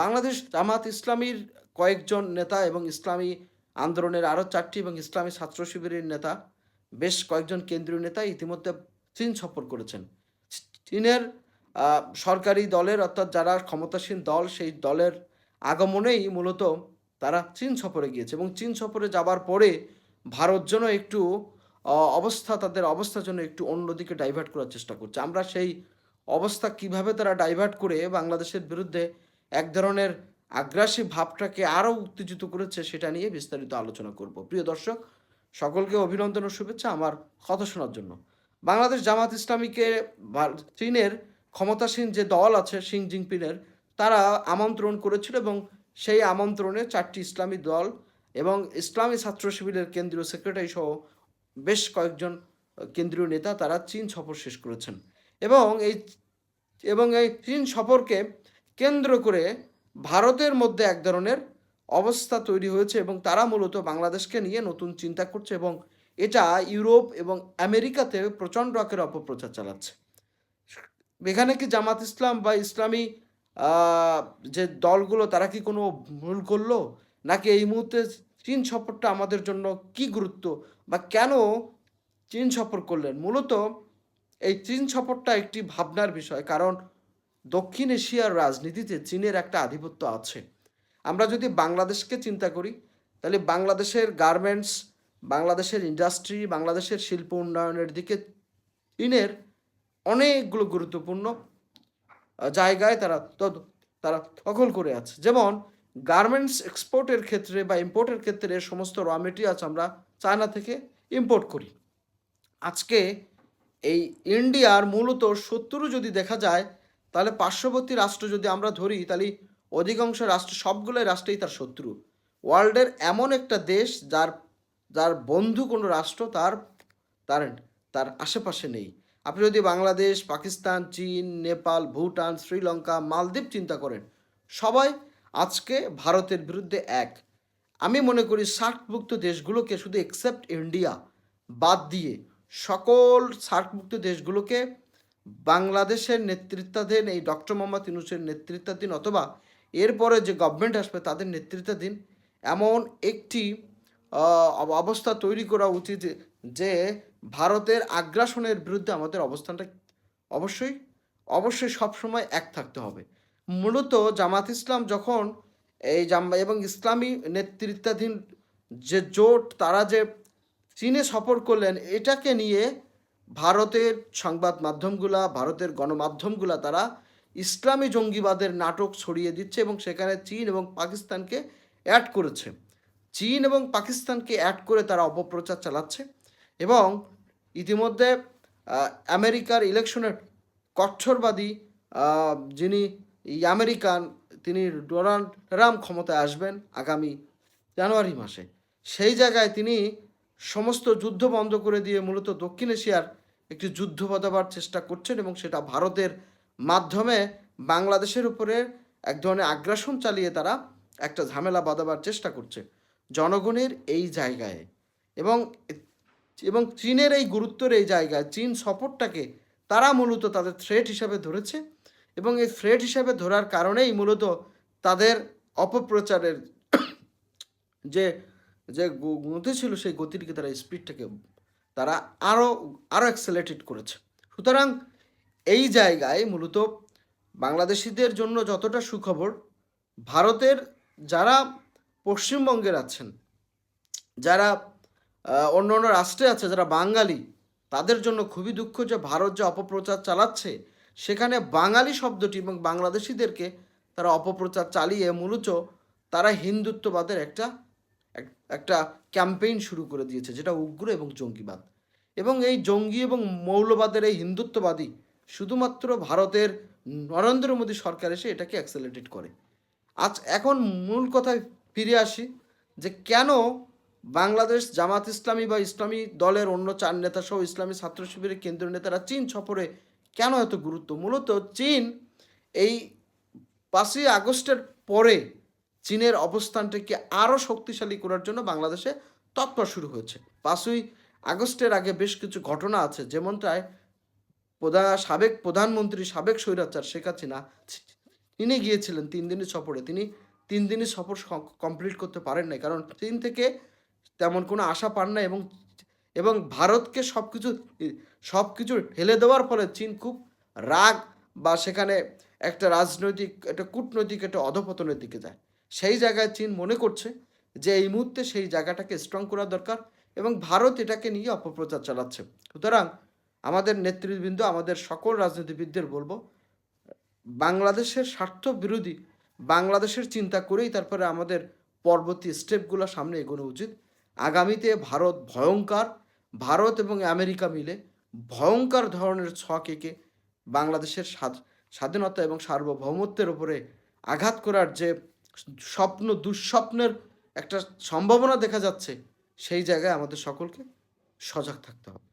বাংলাদেশ জামাত ইসলামীর কয়েকজন নেতা এবং ইসলামী আন্দোলনের আরও চারটি এবং ইসলামী ছাত্র শিবিরের নেতা, বেশ কয়েকজন কেন্দ্রীয় নেতা ইতিমধ্যে চীন সফর করেছেন। চীনের সরকারি দলের অর্থাৎ যারা ক্ষমতাসীন দল, সেই দলের আগমনেই মূলত তারা চীন সফরে গিয়েছে এবং চীন সফরে যাবার পরে ভারত যেন একটু অবস্থা, তাদের অবস্থার জন্য একটু অন্যদিকে ডাইভার্ট করার চেষ্টা করছে। আমরা সেই অবস্থা কীভাবে তারা ডাইভার্ট করে বাংলাদেশের বিরুদ্ধে এক ধরনের আগ্রাসী ভাবটাকে আরও উত্তেজিত করেছে সেটা নিয়ে বিস্তারিত আলোচনা করব। প্রিয় দর্শক, সকলকে অভিনন্দন ও শুভেচ্ছা আমার কথা শোনার জন্য। বাংলাদেশ জামাত ইসলামীকে চীনের ক্ষমতাসীন যে দল আছে শিং জিনপিংয়ের, তারা আমন্ত্রণ করেছিল এবং সেই আমন্ত্রণে চারটি ইসলামী দল এবং ইসলামী ছাত্র শিবিরের কেন্দ্রীয় সেক্রেটারি সহ বেশ কয়েকজন কেন্দ্রীয় নেতা তারা চীন সফর শেষ করেছেন। এবং এই এবং এই চীন সফরকে কেন্দ্র করে ভারতের মধ্যে এক ধরনের অবস্থা তৈরি হয়েছে এবং তারা মূলত বাংলাদেশকে নিয়ে নতুন চিন্তা করছে এবং এটা ইউরোপ এবং আমেরিকাতে প্রচণ্ড আকারে অপপ্রচার চালাচ্ছে। এখানে কি জামাত ইসলাম বা ইসলামী যে দলগুলো তারা কি কোনো ভুল করল? নাকি এই মুহূর্তে চীন সফরটা আমাদের জন্য কি গুরুত্ব বা কেন চীন সফর করলেন? মূলত এই চীন সফরটা একটি ভাবনার বিষয়। কারণ দক্ষিণ এশিয়ার রাজনীতিতে চীনের একটা আধিপত্য আছে। আমরা যদি বাংলাদেশকে চিন্তা করি, তাহলে বাংলাদেশের গার্মেন্টস, বাংলাদেশের ইন্ডাস্ট্রি, বাংলাদেশের শিল্প উন্নয়নের দিকে চীনের অনেকগুলো গুরুত্বপূর্ণ জায়গায় তারা তারা দখল করে আছে। যেমন গার্মেন্টস এক্সপোর্টের ক্ষেত্রে বা ইম্পোর্টের ক্ষেত্রে সমস্ত র মেটেরিয়ালস আমরা চায়না থেকে ইম্পোর্ট করি। আজকে এই ইন্ডিয়ার মূলত শত্রু যদি দেখা যায় তাহলে পার্শ্ববর্তী রাষ্ট্র যদি আমরা ধরি, তাহলে অধিকাংশ রাষ্ট্র, সবগুলোই রাষ্ট্রেই তার শত্রু। ওয়ার্ল্ডের এমন একটা দেশ যার যার বন্ধু কোনো রাষ্ট্র, তার তার তার আশেপাশে নেই। আপনি যদি বাংলাদেশ, পাকিস্তান, চীন, নেপাল, ভুটান, শ্রীলঙ্কা, মালদ্বীপ চিন্তা করেন, সবাই আজকে ভারতের বিরুদ্ধে এক। আমি মনে করি সার্কভুক্ত দেশগুলোকে শুধু এক্সেপ্ট ইন্ডিয়া বাদ দিয়ে সকল সার্কভুক্ত দেশগুলোকে বাংলাদেশের নেতৃত্বাধীন, এই ডক্টর মোহাম্মদ ইউনুসের নেতৃত্বাধীন অথবা এরপরে যে গভর্নমেন্ট আসবে তাদের নেতৃত্বাধীন, এমন একটি অবস্থা তৈরি করা উচিত যে- ভারতের আগ্রাসনের বিরুদ্ধে আমাদের অবস্থানটা অবশ্যই অবশ্যই সবসময় এক থাকতে হবে। মূলত জামাত ইসলাম যখন এই জাম, এবং ইসলামী নেতৃত্বাধীন যে জোট, তারা যে চীনে সফর করলেন, এটাকে নিয়ে ভারতের সংবাদ মাধ্যমগুলা, ভারতের গণমাধ্যমগুলা তারা ইসলামী জঙ্গিবাদের নাটক ছড়িয়ে দিচ্ছে এবং সেখানে চীন এবং পাকিস্তানকে অ্যাড করেছে। চীন এবং পাকিস্তানকে অ্যাড করে তারা অপপ্রচার চালাচ্ছে এবং ইতিমধ্যে আমেরিকার ইলেকশনের কঠোরবাদী যিনি আমেরিকান, তিনি ডোনাল্ড ট্রাম্প ক্ষমতায় আসবেন আগামী জানুয়ারি মাসে। সেই জায়গায় তিনি সমস্ত যুদ্ধ বন্ধ করে দিয়ে মূলত দক্ষিণ এশিয়ার একটি যুদ্ধ বাঁধাবার চেষ্টা করছেন এবং সেটা ভারতের মাধ্যমে বাংলাদেশের উপরে এক ধরনের আগ্রাসন চালিয়ে তারা একটা ঝামেলা বাঁধাবার চেষ্টা করছে জনগণের এই জায়গায়। এবং এবং চীনের এই গুরুত্বের এই জায়গায় চীন সপোর্টটাকে তারা মূলত তাদের থ্রেট হিসাবে ধরেছে এবং এই থ্রেট হিসাবে ধরার কারণেই মূলত তাদের অপপ্রচারের যে যে গতি ছিল সেই গতিটিকে তারা স্পিডটাকে তারা আরও আরও অ্যাক্সেলেটেড করেছে। সুতরাং এই জায়গায় মূলত বাংলাদেশিদের জন্য যতটা সুখবর, ভারতের যারা পশ্চিমবঙ্গের আছেন, যারা অন্য অন্য রাষ্ট্রে আছে, যারা বাঙালি, তাদের জন্য খুবই দুঃখ যে ভারত যে অপপ্রচার চালাচ্ছে, সেখানে বাঙালি শব্দটি এবং বাংলাদেশিদেরকে তারা অপপ্রচার চালিয়ে মূলত তারা হিন্দুত্ববাদের একটা এক- একটা ক্যাম্পেইন শুরু করে দিয়েছে, যেটা উগ্র এবং জঙ্গিবাদ। এবং এই জঙ্গি এবং মৌলবাদের এই হিন্দুত্ববাদী শুধুমাত্র ভারতের নরেন্দ্র মোদী সরকার এসে এটাকে অ্যাক্সেলেটেট করে। আজ এখন মূল কথায় ফিরে আসি যে কেন বাংলাদেশ জামাত ইসলামী বা ইসলামী দলের অন্য চার নেতা সহ ইসলামী ছাত্র শিবিরের কেন্দ্রীয় নেতারা চীন সফরে কেন এত গুরুত্ব? মূলত চীন এই পাঁচই আগস্টের পরে চীনের অবস্থানটাকে আরও শক্তিশালী করার জন্য বাংলাদেশে তৎপর শুরু হয়েছে। পাঁচই আগস্টের আগে বেশ কিছু ঘটনা আছে, যেমনটায় প্রধান সাবেক প্রধানমন্ত্রী, সাবেক স্বৈরাচার শেখ হাসিনা তিনি গিয়েছিলেন তিন দিনের সফরে। তিনি তিন দিনের সফর কমপ্লিট করতে পারেন নাই, কারণ চীন থেকে তেমন কোনো আশা পান না এবং এবং ভারতকে সব কিছু সব কিছু ঢেলে দেওয়ার ফলে চীন খুব রাগ বা সেখানে একটা রাজনৈতিক, একটা কূটনৈতিক, একটা অধপতনের দিকে যায়। সেই জায়গায় চীন মনে করছে যে এই মুহূর্তে সেই জায়গাটাকে স্ট্রং করা দরকার এবং ভারত এটাকে নিয়ে অপপ্রচার চালাচ্ছে। সুতরাং আমাদের নেতৃবৃন্দ, আমাদের সকল রাজনীতিবিদদের বলব, বাংলাদেশের স্বার্থ বিরোধী, বাংলাদেশের চিন্তা করেই তারপরে আমাদের পরবর্তী স্টেপগুলো সামনে এগোনো উচিত। আগামীতে ভারত ভয়ঙ্কর, ভারত এবং আমেরিকা মিলে ভয়ঙ্কর ধরনের ছক এঁকে বাংলাদেশের স্বাধীনতা এবং সার্বভৌমত্বের উপরে আঘাত করার যে স্বপ্ন দুঃস্বপ্নের একটা সম্ভাবনা দেখা যাচ্ছে সেই জায়গায় আমাদের সকলকে সজাগ থাকতে হবে।